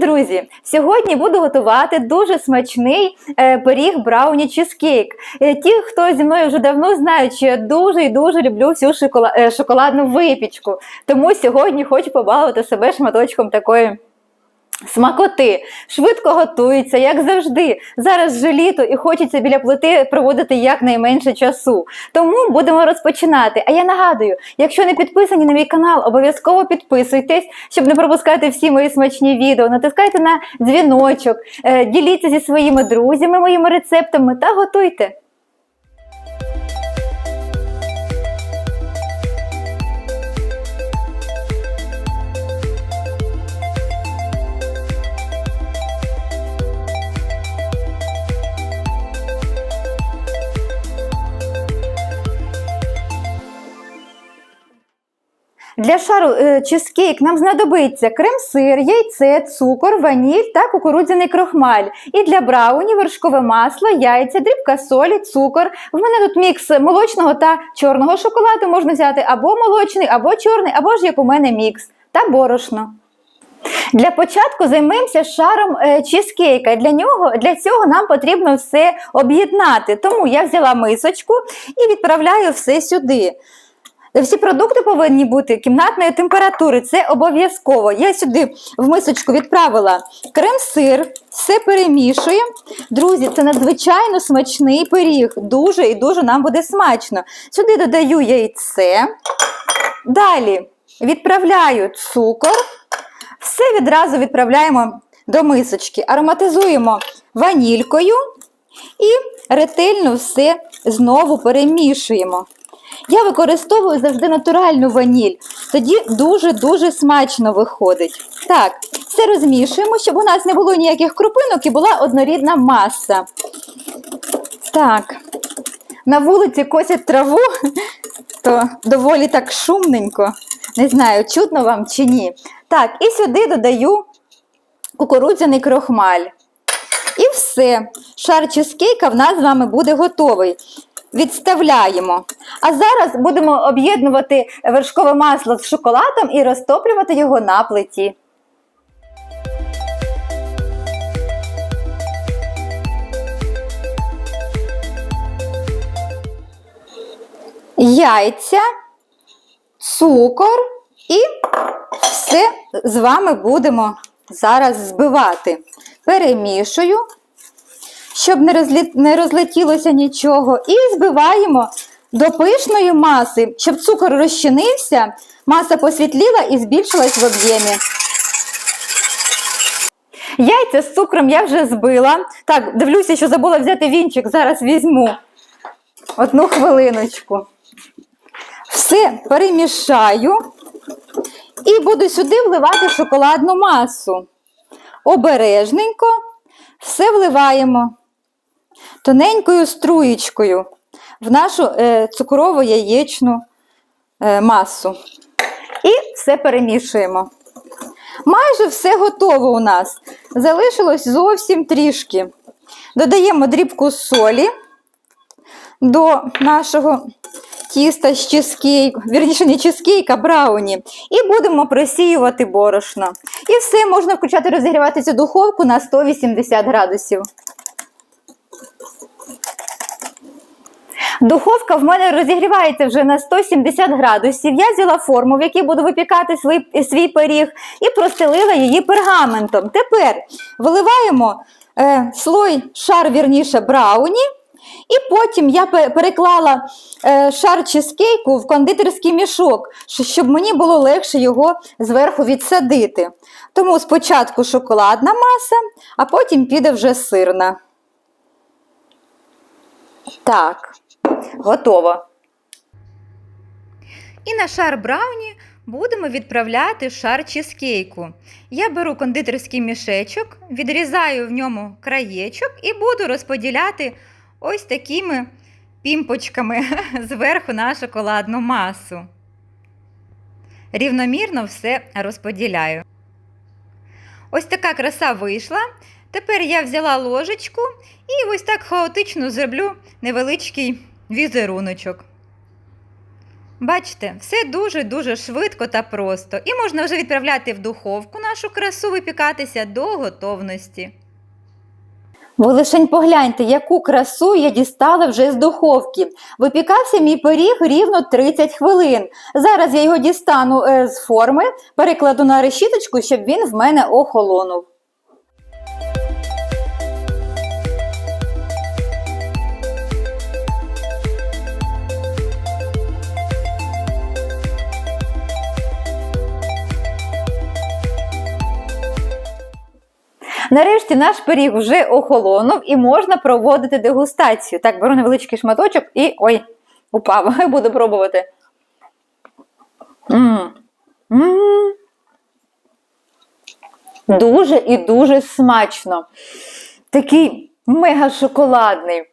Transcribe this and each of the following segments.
друзі! Сьогодні буду готувати дуже смачний е, пиріг брауні чизкейк. Е, ті, хто зі мною вже давно знають, що я дуже і дуже люблю всю е, шоколадну випічку. Тому сьогодні хочу побалувати себе шматочком такої. Смакоти швидко готується, як завжди. Зараз же літо і хочеться біля плити проводити якнайменше часу. Тому будемо розпочинати. А я нагадую, якщо не підписані на мій канал, обов'язково підписуйтесь, щоб не пропускати всі мої смачні відео. Натискайте на дзвіночок, е, діліться зі своїми друзями моїми рецептами та готуйте. Для шару е, чизкейк нам знадобиться крем-сир, яйце, цукор, ваніль та кукурудзяний крохмаль. І для брауні вершкове масло, яйця, дрібка солі, цукор. В мене тут мікс молочного та чорного шоколаду можна взяти або молочний, або чорний, або ж як у мене мікс та борошно. Для початку займемося шаром е, чизкейка. Для нього для цього нам потрібно все об'єднати. Тому я взяла мисочку і відправляю все сюди. Всі продукти повинні бути кімнатної температури, це обов'язково. Я сюди в мисочку відправила крем-сир, все перемішую. Друзі, це надзвичайно смачний пиріг. Дуже і дуже нам буде смачно. Сюди додаю яйце. Далі відправляю цукор. Все відразу відправляємо до мисочки, ароматизуємо ванількою і ретельно все знову перемішуємо. Я використовую завжди натуральну ваніль. Тоді дуже-дуже смачно виходить. Так, все розмішуємо, щоб у нас не було ніяких крупинок і була однорідна маса. Так, на вулиці косять траву, то доволі так шумненько. Не знаю, чутно вам чи ні. Так, і сюди додаю кукурудзяний крохмаль. І все. Шар чизкейка в нас з вами буде готовий. Відставляємо. А зараз будемо об'єднувати вершкове масло з шоколадом і розтоплювати його на плиті. Яйця, цукор і все з вами будемо зараз збивати. Перемішую щоб не, розлі... не розлетілося нічого, і збиваємо до пишної маси, щоб цукор розчинився, маса посвітліла і збільшилась в об'ємі. Яйця з цукром я вже збила. Так, дивлюся, що забула взяти вінчик, зараз візьму. Одну хвилиночку. Все перемішаю і буду сюди вливати шоколадну масу. Обережненько все вливаємо тоненькою струєчкою в нашу е, цукрову яєчну е, масу. І все перемішуємо. Майже все готово у нас. Залишилось зовсім трішки. Додаємо дрібку солі до нашого тіста з чизкейку, вірніше, не чизкейк, а брауні. І будемо просіювати борошно. І все, можна включати розігрівати цю духовку на 180 градусів. Духовка в мене розігрівається вже на 170 градусів. Я взяла форму, в якій буду випікати свій, свій пиріг, і простелила її пергаментом. Тепер виливаємо е, слой, шар вірніше, брауні. І потім я переклала е, шар чизкейку в кондитерський мішок, щоб мені було легше його зверху відсадити. Тому спочатку шоколадна маса, а потім піде вже сирна. Так, готово. І на шар брауні будемо відправляти шар чизкейку. Я беру кондитерський мішечок, відрізаю в ньому краєчок і буду розподіляти ось такими пімпочками зверху на шоколадну масу. Рівномірно все розподіляю. Ось така краса вийшла. Тепер я взяла ложечку і ось так хаотично зроблю невеличкий візеруночок. Бачите, все дуже-дуже швидко та просто, і можна вже відправляти в духовку нашу красу випікатися до готовності. Ви лишень погляньте, яку красу я дістала вже з духовки. Випікався мій пиріг рівно 30 хвилин. Зараз я його дістану е, з форми, перекладу на решіточку, щоб він в мене охолонув. Нарешті наш пиріг вже охолонув і можна проводити дегустацію. Так, беру невеличкий шматочок і. ой, упав. Буду пробувати. Дуже і дуже смачно. Такий мега шоколадний.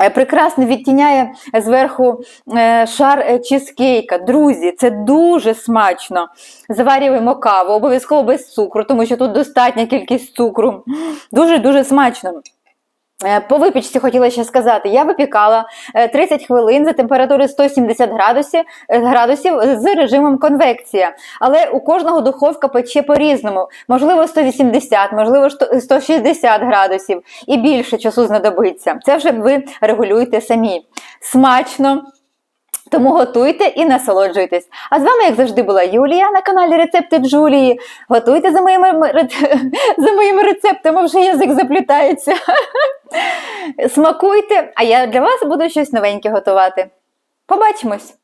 Е, Прекрасно відтіняє зверху е, шар е, чизкейка. Друзі, це дуже смачно. Заварюємо каву, обов'язково без цукру, тому що тут достатня кількість цукру. Дуже-дуже смачно. Е, По випічці хотіла ще сказати, я випікала е, 30 хвилин за температури 170 градусів, е, градусів з режимом конвекція. Але у кожного духовка пече по-різному. Можливо, 180, можливо, сто- 160 градусів і більше часу знадобиться. Це вже ви регулюєте самі. Смачно! Тому готуйте і насолоджуйтесь. А з вами, як завжди, була Юлія на каналі Рецепти Джулії. Готуйте за моїми, за моїми рецептами, вже язик заплітається. Смакуйте, а я для вас буду щось новеньке готувати. Побачимось!